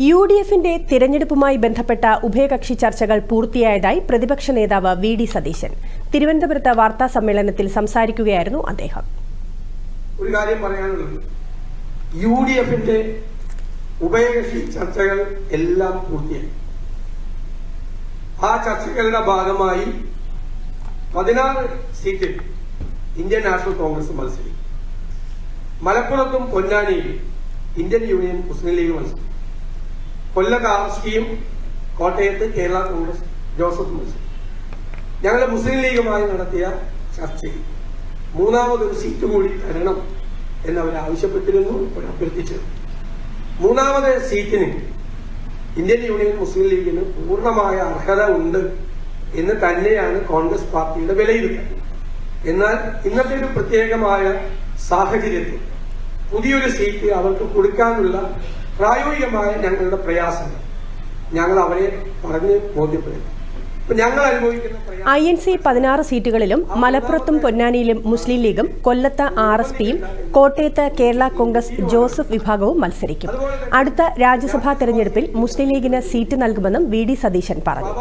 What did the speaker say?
U D എഫിന്റെ തിരഞ്ഞെടുപ്പുമായി ബന്ധപ്പെട്ട ഉഭയകക്ഷി ചർച്ചകൾ പൂർത്തിയായതായി പ്രതിപക്ഷ നേതാവ് വി ഡി സതീശൻ. തിരുവനന്തപുരത്ത് വാർത്താ സമ്മേളനത്തിൽ സംസാരിക്കുകയായിരുന്നു അദ്ദേഹം. ഒരു കാര്യം പറയാനുള്ളത്. യു ഡി എഫിന്റെ ഉഭയകക്ഷി ചർച്ചകൾ എല്ലാം പൂർത്തിയായി. ആ ചർച്ചകളുടെ ഭാഗമായി പതിനാറ് സീറ്റിൽ ഇന്ത്യൻ നാഷണൽ കോൺഗ്രസ് മത്സരിക്കും. മലപ്പുറത്തും പൊന്നാനിയിലും ഇന്ത്യൻ യൂണിയൻ മുസ്ലിം ലീഗ് മത്സരിക്കും. കൊല്ലത്ത് കാർഷികയും കോട്ടയത്ത് കേരള കോൺഗ്രസ് ജോസഫ് മുസ്ലിം ഞങ്ങൾ മുസ്ലിം ലീഗുമായി നടത്തിയ ചർച്ചയിൽ മൂന്നാമതൊരു സീറ്റ് കൂടി തരണം എന്നവർ ആവശ്യപ്പെട്ടിരുന്നു അഭ്യർത്ഥിച്ചത് മൂന്നാമത് സീറ്റിന് ഇന്ത്യൻ യൂണിയൻ മുസ്ലിം ലീഗിന് പൂർണമായ അർഹത ഉണ്ട് എന്ന് തന്നെയാണ് കോൺഗ്രസ് പാർട്ടിയുടെ വിലയിരുത്തൽ. എന്നാൽ ഇന്നത്തെ ഒരു പ്രത്യേകമായ സാഹചര്യത്തിൽ പുതിയൊരു സീറ്റ് അവർക്ക് കൊടുക്കാനുള്ള പ്രായോഗികമായ ഞങ്ങളുടെ പ്രയാസങ്ങൾ ഞങ്ങൾ അവരെ പറഞ്ഞ് ബോധ്യപ്പെടുത്തി. ഐ എൻ സി പതിനാറ് സീറ്റുകളിലും മലപ്പുറത്തും പൊന്നാനിയിലും മുസ്ലിം ലീഗും കൊല്ലത്ത് ആർ എസ് പിയും കോട്ടയത്ത് കേരള കോൺഗ്രസ് ജോസഫ് വിഭാഗവും മത്സരിക്കും. അടുത്ത രാജ്യസഭാ തെരഞ്ഞെടുപ്പിൽ മുസ്ലിം ലീഗിന് സീറ്റ് നൽകുമെന്നും വി ഡി സതീശൻ പറഞ്ഞു.